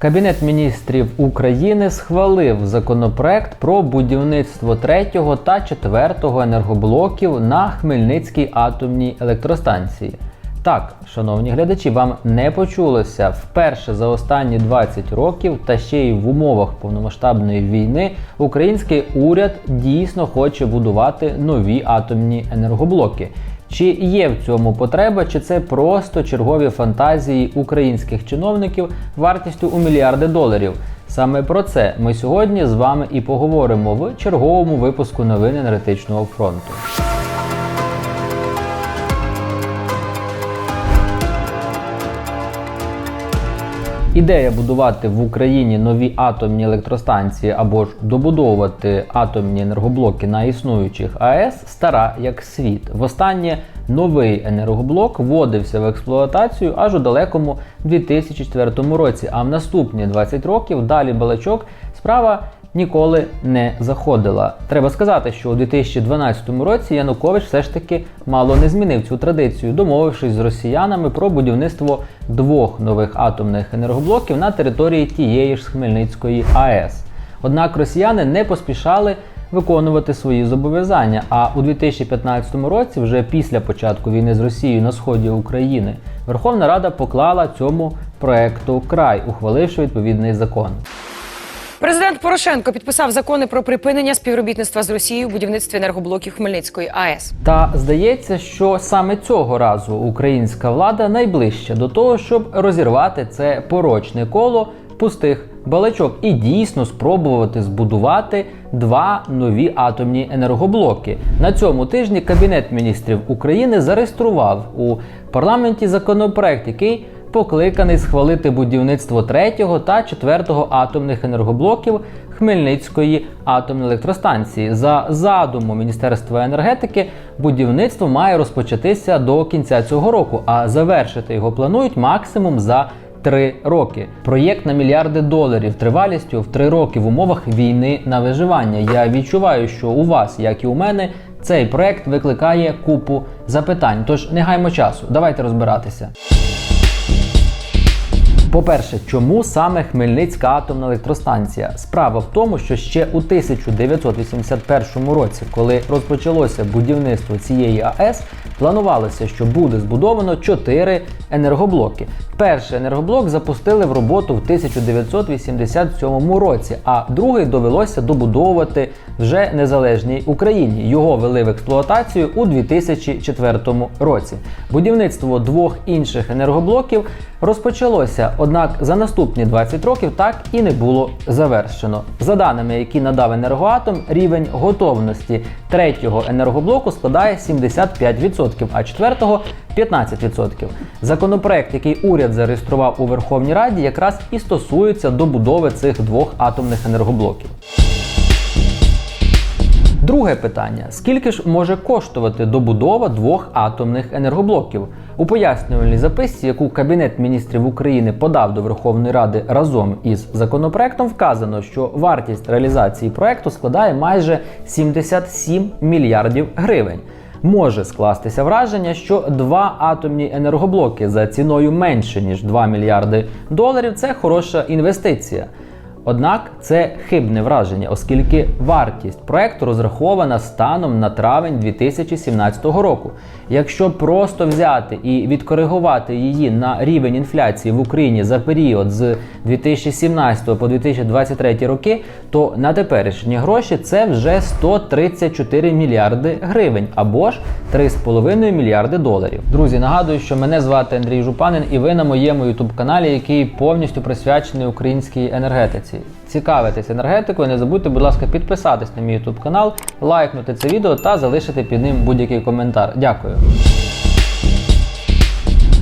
Кабінет міністрів України схвалив законопроект про будівництво третього та четвертого енергоблоків на Хмельницькій атомній електростанції. Так, шановні глядачі, вам не почулося вперше за останні 20 років, та ще й в умовах повномасштабної війни, український уряд дійсно хоче будувати нові атомні енергоблоки. Чи є в цьому потреба, чи це просто чергові фантазії українських чиновників вартістю у мільярди доларів? Саме про це ми сьогодні з вами і поговоримо в черговому випуску новин енергетичного фронту. Ідея будувати в Україні нові атомні електростанції або ж добудовувати атомні енергоблоки на існуючих АЕС стара як світ. Востаннє новий енергоблок вводився в експлуатацію аж у далекому 2004 році. А в наступні 20 років далі балачок справа ніколи не заходила. Треба сказати, що у 2012 році Янукович все ж таки мало не змінив цю традицію, домовившись з росіянами про будівництво двох нових атомних енергоблоків на території тієї ж Хмельницької АЕС. Однак росіяни не поспішали виконувати свої зобов'язання. А у 2015 році, вже після початку війни з Росією на сході України, Верховна Рада поклала цьому проекту край, ухваливши відповідний закон. Президент Порошенко підписав закони про припинення співробітництва з Росією у будівництві енергоблоків Хмельницької АЕС. Та здається, що саме цього разу українська влада найближча до того, щоб розірвати це порочне коло пустих балачок і дійсно спробувати збудувати два нові атомні енергоблоки. На цьому тижні Кабінет міністрів України зареєстрував у парламенті законопроект, який покликаний схвалити будівництво третього та четвертого атомних енергоблоків Хмельницької атомної електростанції. За задумом Міністерства енергетики, будівництво має розпочатися до кінця цього року, а завершити його планують максимум за Три роки. Проєкт на мільярди доларів тривалістю в три роки в умовах війни на виживання. Я відчуваю, що у вас, як і у мене, цей проект викликає купу запитань. Тож не гаймо часу, давайте розбиратися. По-перше, чому саме Хмельницька атомна електростанція? Справа в тому, що ще у 1981 році, коли розпочалося будівництво цієї АЕС, планувалося, що буде збудовано 4 енергоблоки. Перший енергоблок запустили в роботу в 1987 році, а другий довелося добудовувати вже незалежній Україні. Його вели в експлуатацію у 2004 році. Будівництво двох інших енергоблоків розпочалося, однак за наступні 20 років так і не було завершено. За даними, які надав енергоатом, рівень готовності третього енергоблоку складає 75%, а четвертого 15%. Законопроект, який уряд зареєстрував у Верховній Раді, якраз і стосується добудови цих двох атомних енергоблоків. Друге питання: скільки ж може коштувати добудова двох атомних енергоблоків? У пояснювальній записці, яку Кабінет міністрів України подав до Верховної Ради разом із законопроектом, вказано, що вартість реалізації проекту складає майже 77 мільярдів гривень. Може скластися враження, що два атомні енергоблоки за ціною менше ніж 2 мільярди доларів це хороша інвестиція. Однак це хибне враження, оскільки вартість проекту розрахована станом на травень 2017 року. Якщо просто взяти і відкоригувати її на рівень інфляції в Україні за період з 2017 по 2023 роки, то на теперішні гроші це вже 134 мільярди гривень або ж 3,5 мільярди доларів. Друзі, нагадую, що мене звати Андрій Жупанин, і ви на моєму ютуб каналі, який повністю присвячений українській енергетиці. Цікавитесь енергетикою, не забудьте, будь ласка, підписатись на мій YouTube канал, лайкнути це відео та залишити під ним будь-який коментар. Дякую.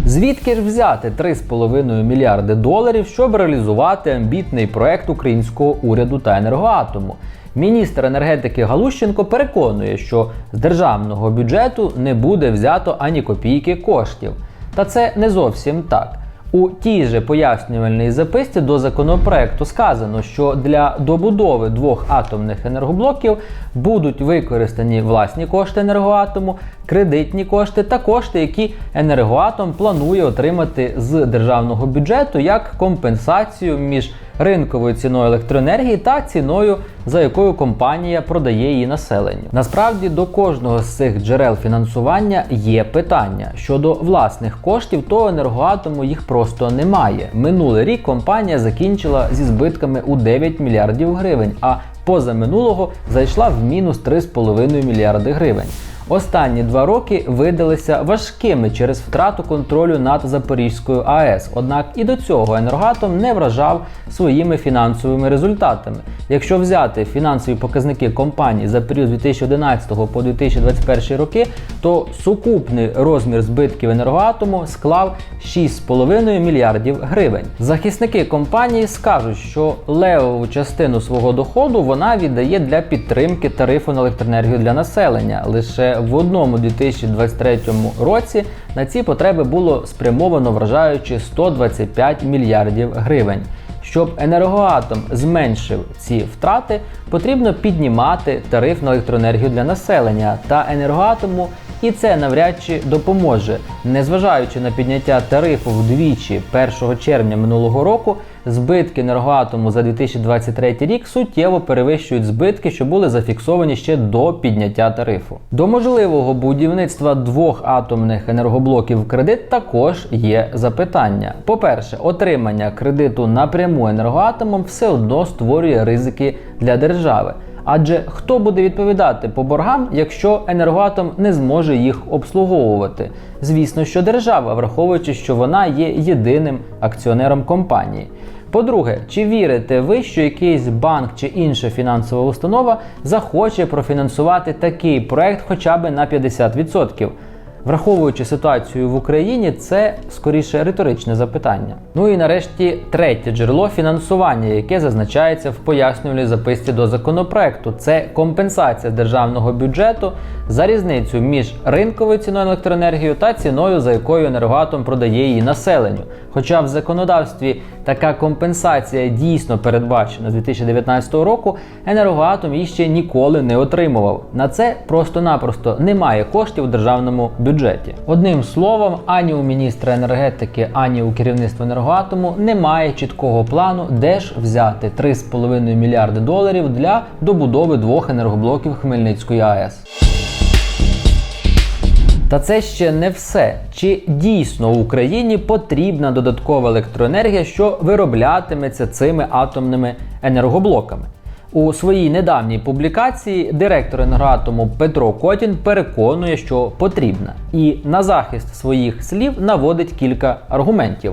Звідки ж взяти 3,5 мільярди доларів, щоб реалізувати амбітний проект українського уряду та енергоатому? Міністр енергетики Галущенко переконує, що з державного бюджету не буде взято ані копійки коштів. Та це не зовсім так. У тій же пояснювальній записці до законопроекту сказано, що для добудови двох атомних енергоблоків будуть використані власні кошти енергоатому, кредитні кошти та кошти, які енергоатом планує отримати з державного бюджету як компенсацію між ринковою ціною електроенергії та ціною, за якою компанія продає її населенню. Насправді до кожного з цих джерел фінансування є питання щодо власних коштів, то енергоатому їх просто немає. Минулий рік компанія закінчила зі збитками у 9 мільярдів гривень, а позаминулого зайшла в мінус 3,5 мільярди гривень. Останні два роки видалися важкими через втрату контролю над Запорізькою АЕС. Однак і до цього енергоатом не вражав своїми фінансовими результатами. Якщо взяти фінансові показники компанії за період з 2011 по 2021 роки, то сукупний розмір збитків енергоатому склав 6,5 мільярдів гривень. Захисники компанії скажуть, що левову частину свого доходу вона віддає для підтримки тарифу на електроенергію для населення. Лише в одному 2023 році на ці потреби було спрямовано вражаючи 125 мільярдів гривень. Щоб енергоатом зменшив ці втрати, потрібно піднімати тариф на електроенергію для населення та енергоатому. І це навряд чи допоможе. Незважаючи на підняття тарифу вдвічі 1 червня минулого року, збитки енергоатому за 2023 рік суттєво перевищують збитки, що були зафіксовані ще до підняття тарифу. До можливого будівництва двох атомних енергоблоків в кредит також є запитання. По-перше, отримання кредиту напряму енергоатомом все одно створює ризики для держави. Адже хто буде відповідати по боргам, якщо енергоатом не зможе їх обслуговувати? Звісно, що держава, враховуючи, що вона є єдиним акціонером компанії. По-друге, чи вірите ви, що якийсь банк чи інша фінансова установа захоче профінансувати такий проект хоча б на 50%? Враховуючи ситуацію в Україні, це скоріше риторичне запитання. Ну і нарешті третє джерело фінансування, яке зазначається в пояснювальній записці до законопроекту, це компенсація державного бюджету за різницю між ринковою ціною електроенергії та ціною, за якою енергоатом продає її населенню. Хоча в законодавстві така компенсація дійсно передбачена з 2019 року, енергоатом її ще ніколи не отримував. На це просто-напросто немає коштів у державному бюджеті. Одним словом, ані у міністра енергетики, ані у керівництва енергоатому немає чіткого плану, де ж взяти 3,5 мільярди доларів для добудови двох енергоблоків Хмельницької АЕС. Та це ще не все. Чи дійсно в Україні потрібна додаткова електроенергія, що вироблятиметься цими атомними енергоблоками? У своїй недавній публікації директор енергоатому Петро Котін переконує, що потрібна, і на захист своїх слів наводить кілька аргументів.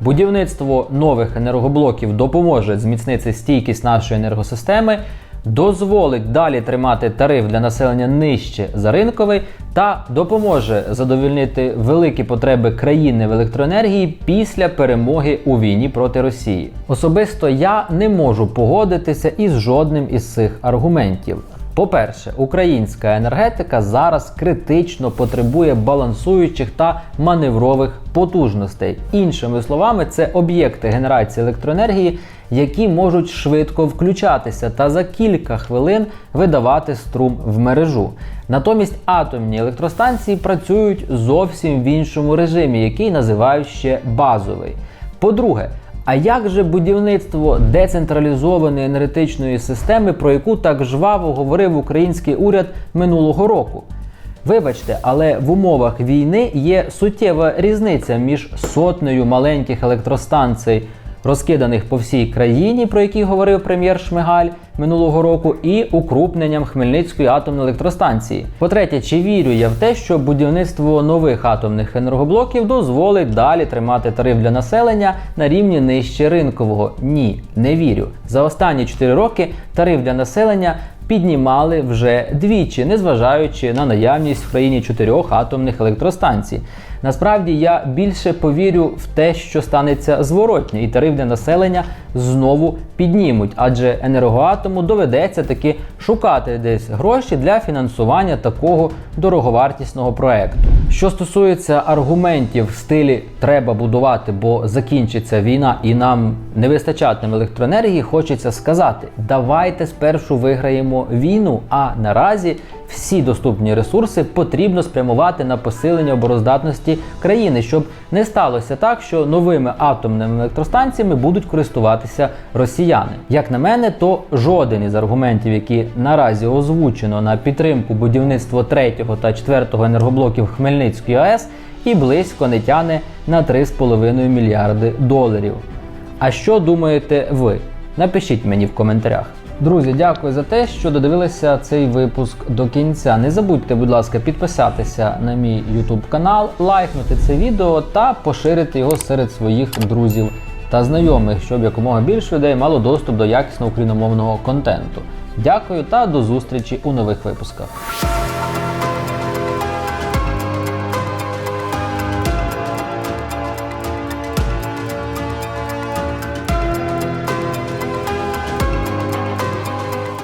Будівництво нових енергоблоків допоможе зміцнити стійкість нашої енергосистеми, дозволить далі тримати тариф для населення нижче за ринковий та допоможе задовільнити великі потреби країни в електроенергії після перемоги у війні проти Росії. Особисто я не можу погодитися із жодним із цих аргументів. По-перше, українська енергетика зараз критично потребує балансуючих та маневрових потужностей. Іншими словами, це об'єкти генерації електроенергії, які можуть швидко включатися та за кілька хвилин видавати струм в мережу. Натомість атомні електростанції працюють зовсім в іншому режимі, який називають ще базовий. По-друге, а як же будівництво децентралізованої енергетичної системи, про яку так жваво говорив український уряд минулого року? Вибачте, але в умовах війни є суттєва різниця між сотнею маленьких електростанцій, розкиданих по всій країні, про які говорив прем'єр Шмигаль минулого року, і укрупненням Хмельницької атомної електростанції. По-третє, чи вірю я в те, що будівництво нових атомних енергоблоків дозволить далі тримати тариф для населення на рівні нижче ринкового? Ні, не вірю. За останні 4 роки тариф для населення піднімали вже двічі, незважаючи на наявність в країні чотирьох атомних електростанцій. Насправді я більше повірю в те, що станеться зворотньо, і тариф для населення знову піднімуть, адже енергоатому доведеться таки шукати десь гроші для фінансування такого дороговартісного проекту. Що стосується аргументів в стилі треба будувати, бо закінчиться війна і нам не вистачатиме електроенергії, хочеться сказати: давайте спершу виграємо війну. А наразі всі доступні ресурси потрібно спрямувати на посилення обороздатності країни, щоб не сталося так, що новими атомними електростанціями будуть користуватися росіяни. Як на мене, то жоден із аргументів, які наразі озвучено на підтримку будівництва третього та четвертого енергоблоків Хмельницької АЕС і близько не тяне на 3,5 мільярди доларів. А що думаєте ви? Напишіть мені в коментарях. Друзі, дякую за те, що додивилися цей випуск до кінця. Не забудьте, будь ласка, підписатися на мій YouTube канал, лайкнути це відео та поширити його серед своїх друзів та знайомих, щоб якомога більше людей мало доступ до якісного україномовного контенту. Дякую та до зустрічі у нових випусках.